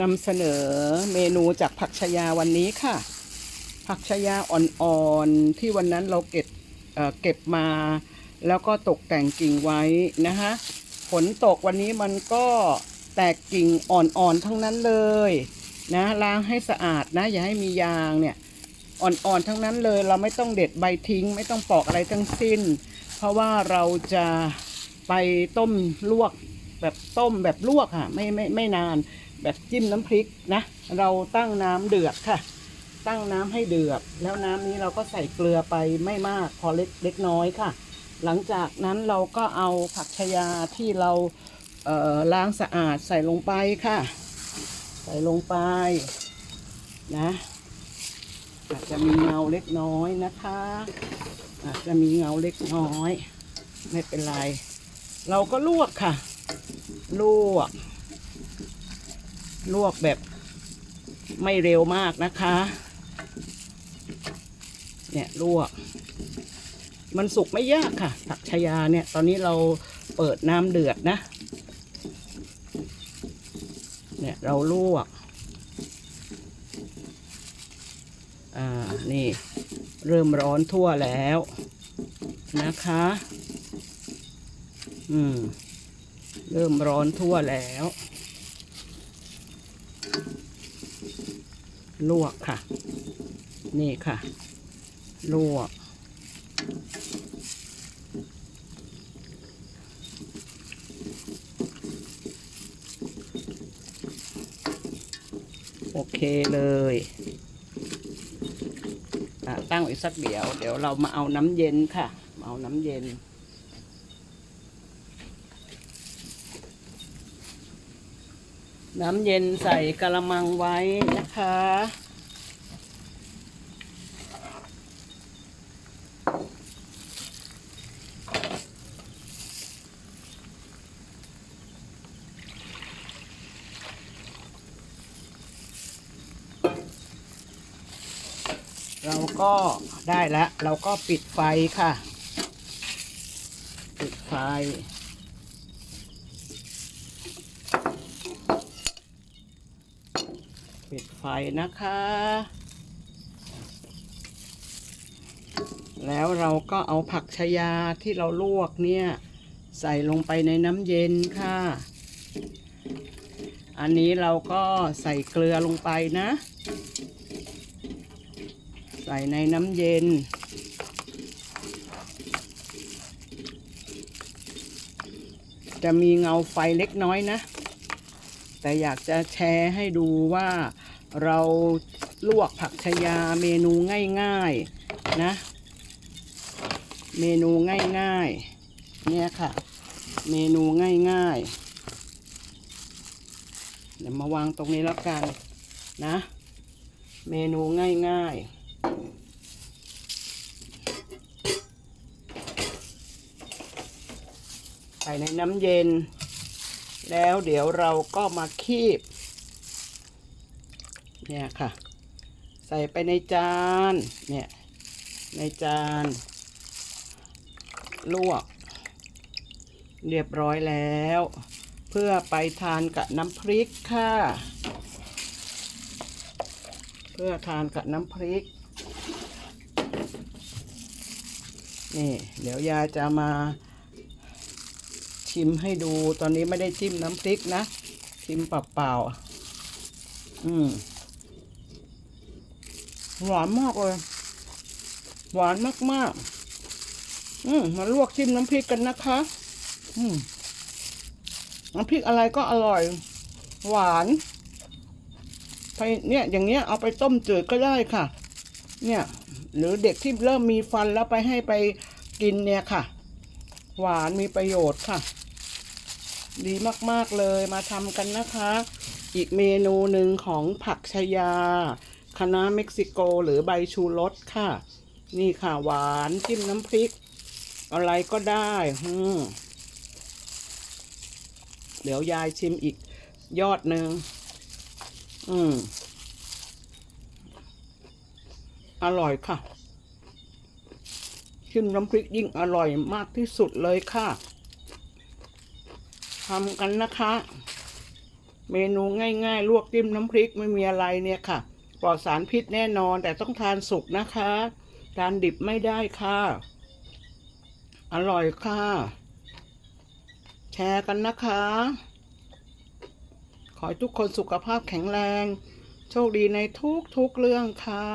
นำเสนอเมนูจากผักชยาวันนี้ค่ะ ผักชยาอ่อนๆที่วันนั้นเราเก็บเเก็บมา แล้วก็ตกแต่งกิ่งไว้นะคะฝนตกวันนี้มันก็แตกกิ่งอ่อนๆทั้งนั้นเลยนะล้างให้สะอาดนะ อย่าให้มียางเนี่ยอ่อนๆทั้งนั้นเลย เราไม่ต้องเด็ดใบทิ้ง ไม่ต้องปอกอะไรทั้งสิ้น เพราะว่าเราจะไปต้มลวกแบบต้มแบบลวกค่ะไม่ไม่ไม่นาน แบบจิ้มน้ำพริกนะ เราตั้งน้ำเดือดค่ะ ตั้งน้ำให้เดือด แล้วน้ำนี้เราก็ใส่เกลือไปไม่มากพอเล็กเล็กน้อยค่ะ หลังจากนั้นเราก็เอาผักชยาที่เราเล้างสะอาดใส่ลงไปค่ะ ใส่ลงไปนะอาจจะมีเงาเล็กน้อยนะคะ อาจจะมีเงาเล็กน้อย ไม่เป็นไร เราก็ลวกค่ะ ลวก ลวกแบบไม่เร็วมากนะคะ เนี่ยลวก มันสุกไม่ยากค่ะ ผักชายาเนี่ย ตอนนี้เราเปิดน้ำเดือดนะ เนี่ยเราลวก อ่า นี่ เริ่มร้อนทั่วแล้วนะคะ อืม เริ่มร้อนทั่วแล้ว ลวกค่ะ นี่ค่ะ ลวก โอเคเลยตั้งไว้สักเดี๋ยว เดี๋ยวเรามาเอาน้ำเย็นค่ะ มาเอาน้ำเย็น น้ำเย็นใส่กระมังไว้นะคะ เราก็ได้แล้ว เราก็ปิดไฟค่ะ ปิดไฟ ปิดไฟนะคะ แล้วเราก็เอาผักชายาที่เราลวกเนี่ย ใส่ลงไปในน้ำเย็นค่ะ อันนี้เราก็ใส่เกลือลงไปนะ ใส่ในน้ำเย็นจะมีเงาไฟเล็กน้อยนะ แต่อยากจะแชร์ให้ดูว่าเราลวกผักชยาเมนูง่ายๆนะ เมนูง่ายๆ เนี่ยค่ะ เมนูง่ายๆ เดี๋ยวมาวางตรงนี้แล้วกันนะ เมนูง่ายๆใส่ในน้ำเย็น แล้วเดี๋ยวเราก็มาคีบ เนี่ยค่ะ ใส่ไปในจาน เนี่ย ในจาน ลวก เรียบร้อยแล้ว เพื่อไปทานกับน้ำพริกค่ะ เพื่อทานกับน้ำพริก นี่ เดี๋ยวยายจะมา ชิมให้ดูตอนนี้ไม่ได้จิ้มน้ำพริกนะ ชิมเปล่าๆอืมหวานมากเลย หวานมากๆ อืมมาลวกจิ้มน้ำพริกกันนะคะ อืมน้ำพริกอะไรก็อร่อย หวานไปเนี่ยอย่างเงี้ยเอาไปต้มจืดก็ได้ค่ะ เนี่ย หรือเด็กที่เริ่มมีฟันแล้วไปให้ไปกินเนี่ยค่ะ หวานมีประโยชน์ค่ะ ดีมากๆเลยมาทำกันนะคะ อีกเมนูหนึ่งของผักชายาคณะน้าเม็กซิโกหรือใบชูรสค่ะ นี่ค่ะหวานจิ้มน้ำพริก อะไรก็ได้อืเดี๋ยวยายชิมอีกยอดหนึ่งอืม อร่อยค่ะ ชิมน้ำพริกยิ่งอร่อยมากที่สุดเลยค่ะ ทำกันนะคะ เมนูง่ายๆ ลวกจิ้มน้ำพริกไม่มีอะไรเนี่ยค่ะ ปลอดสารพิษแน่นอนแต่ต้องทานสุกนะคะ ทานดิบไม่ได้ค่ะ อร่อยค่ะ แชร์กันนะคะ ขอให้ทุกคนสุขภาพแข็งแรง โชคดีในทุกๆเรื่องค่ะ